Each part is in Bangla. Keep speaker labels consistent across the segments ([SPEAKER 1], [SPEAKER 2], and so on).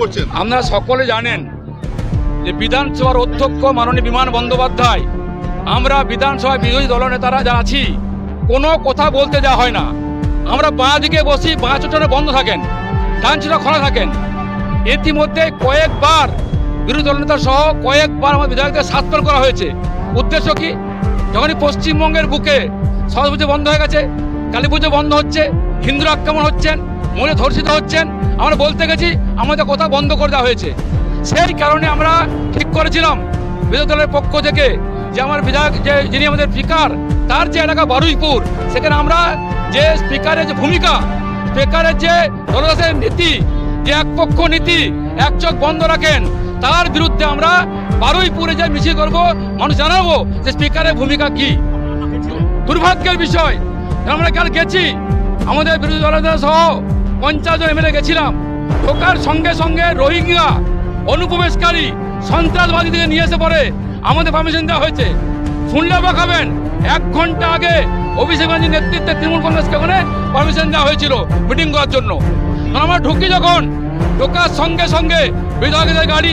[SPEAKER 1] করছেন?
[SPEAKER 2] আপনারা সকলে জানেন যে বিধানসভার অধ্যক্ষ মাননীয় বিমান বন্দ্যোপাধ্যায়, আমরা বিধানসভায় বিরোধী দলনেতারা যারা আছি, কোনো কথা বলতে দেওয়া হয় না। আমরা বাঁ দিকে বসি, বাঁ চোটনে বন্ধ থাকেন, ডান চোটা খোলা থাকেন। ইতিমধ্যে কয়েকবার বিরোধী দলনেতা সহ কয়েকবার আমার বিধায়কদের সাসপেন্ড করা হয়েছে। উদ্দেশ্য কি? যখনই পশ্চিমবঙ্গের বুকে সরস্বতী বন্ধ হয়ে গেছে, কালী পুজো বন্ধ হচ্ছে, হিন্দুরা আক্রমণ হচ্ছেন মনে ধর্ষিত হচ্ছেন। আমরা বলতে গেছি, আমাদের কথা বন্ধ করে দেওয়া হয়েছে। সেই কারণে আমরা ঠিক করেছিলাম বিরোধী দলের পক্ষ থেকে যে আমার বিধায়ক যে, যিনি আমাদের স্পিকার, তার যে এলাকা বারুইপুর, সেখানে আমরা যে স্পিকারের যে ভূমিকা, স্পিকারের যে দলদাসের নীতি, যে একপক্ষ নীতি, এক চোখ বন্ধ রাখেন, তার বিরুদ্ধে আমরা বারুইপুরে যে মিছিল করব, মানুষ জানাব যে স্পিকারের ভূমিকা কি। দুর্ভাগ্যের বিষয়, আমরা কাল গেছি, আমাদের বিরোধী দলের সহ পঞ্চাশ জন এমএলএ গেছিলাম। ঢোকার সঙ্গে সঙ্গে রোহিঙ্গা অনুপ্রবেশকারী সন্ত্রাসবাদীদের নিয়ে এসে পরে আমাদের পারমিশন দেওয়া হয়েছে। শুনলে খাবেন এক ঘণ্টা আগে অভিষেক ব্যানার্জির নেতৃত্বে তৃণমূল কংগ্রেসকে ওখানে পারমিশন দেওয়া হয়েছিল মিটিং করার জন্য। আমরা ঢুকি যখন ঢোকার সঙ্গে সঙ্গে বিধায়কদের গাড়ি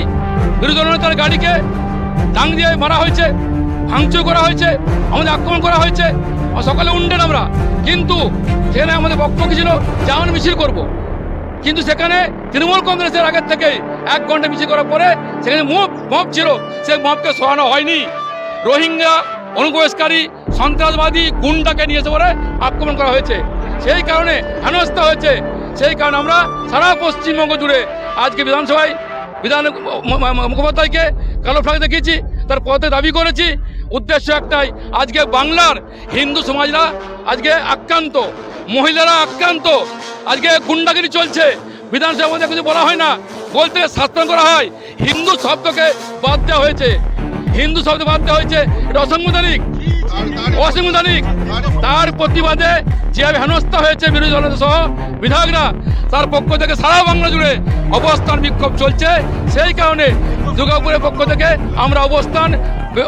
[SPEAKER 2] বিরোধী দলনেতার গাড়িকে ডাং দিয়ে মারা হয়েছে, ভাঙচুর করা হয়েছে, আমাদের আক্রমণ করা হয়েছে। সকালে উন্ডেন আমরা। কিন্তু সেখানে আমাদের বক্তব্য ছিল? আমরা মিছিল করব। কিন্তু সেখানে তৃণমূল কংগ্রেসের আগের থেকে এক ঘণ্টা মিছিল করার পরে সেখানে মব মব ছিল। সেই মবকে সরানো হয়নি। রোহিঙ্গা অনুপ্রবেশকারী সন্ত্রাসবাদী গুন্ডাকে নিয়ে এসে পরে আক্রমণ করা হয়েছে। সেই কারণে হেনস্থা হয়েছে। সেই কারণে আমরা সারা পশ্চিমবঙ্গ জুড়ে আজকে বিধানসভায় বিধান মুখোপাধ্যায়কে কালো ফ্ল্যাগ দেখিয়েছি, তার পথে দাবি করেছি। উদ্দেশ্য একটাই, আজকে বাংলার হিন্দু সমাজরা আজকে আক্রান্ত। মহিলারা আক্রান্ত। আজকে গুন্ডাগিরি চলছে। বিধানসভার মধ্যে কিছু বলা হয় না। বলতে শাসন করা হয়। হিন্দু শব্দকে বাদ দেওয়া হয়েছে। হিন্দু শব্দ বাদ দেওয়া হয়েছে। অসাংবিধানিক। অসাংবিধানিক। তার প্রতিবাদে যেভাবে হেনস্থা হয়েছে বিরোধী দলের সহ বিধায়করা, তার পক্ষ থেকে সারা বাংলা জুড়ে অবস্থান বিক্ষোভ চলছে। সেই কারণে দুর্গাপুরের পক্ষ থেকে আমরা অবস্থান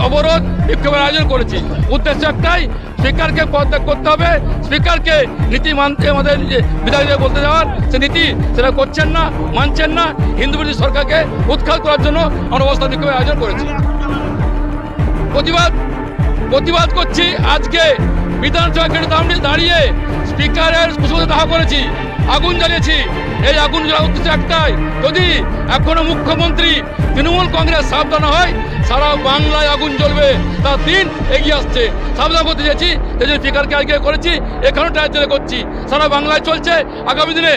[SPEAKER 2] অবরোধ বিক্ষোভের আয়োজন করেছি। উদ্দেশ্য একটাই, স্পিকারকে পদত্যাগ করতে হবে। স্পিকারকে নীতি মানতে আমাদের বিধায়কদের বলতে যাওয়ার, সে নীতি সেটা করছেন না, মানছেন না। হিন্দু বিরোধী সরকারকে উৎখাত করার জন্য অবস্থান বিক্ষোভের আয়োজন করেছি। প্রতিবাদ প্রতিবাদ করছি আজকে বিধানসভা সামনে দাঁড়িয়ে স্পিকারের সুযোগ দাহ করেছি, আগুন জ্বালিয়েছি। এই আগুন উদ্দেশ্য একটাই, যদি এখনও মুখ্যমন্ত্রী তৃণমূল কংগ্রেস সাবধান হয়, সারা বাংলায় আগুন জ্বলবে তার দিন এগিয়ে আসছে। সাবধান করতে চেয়েছি, এই যে স্পিকারকে আজকে করেছি, এখানেও ট্রায়াল করছি, সারা বাংলায় চলছে, আগামী দিনে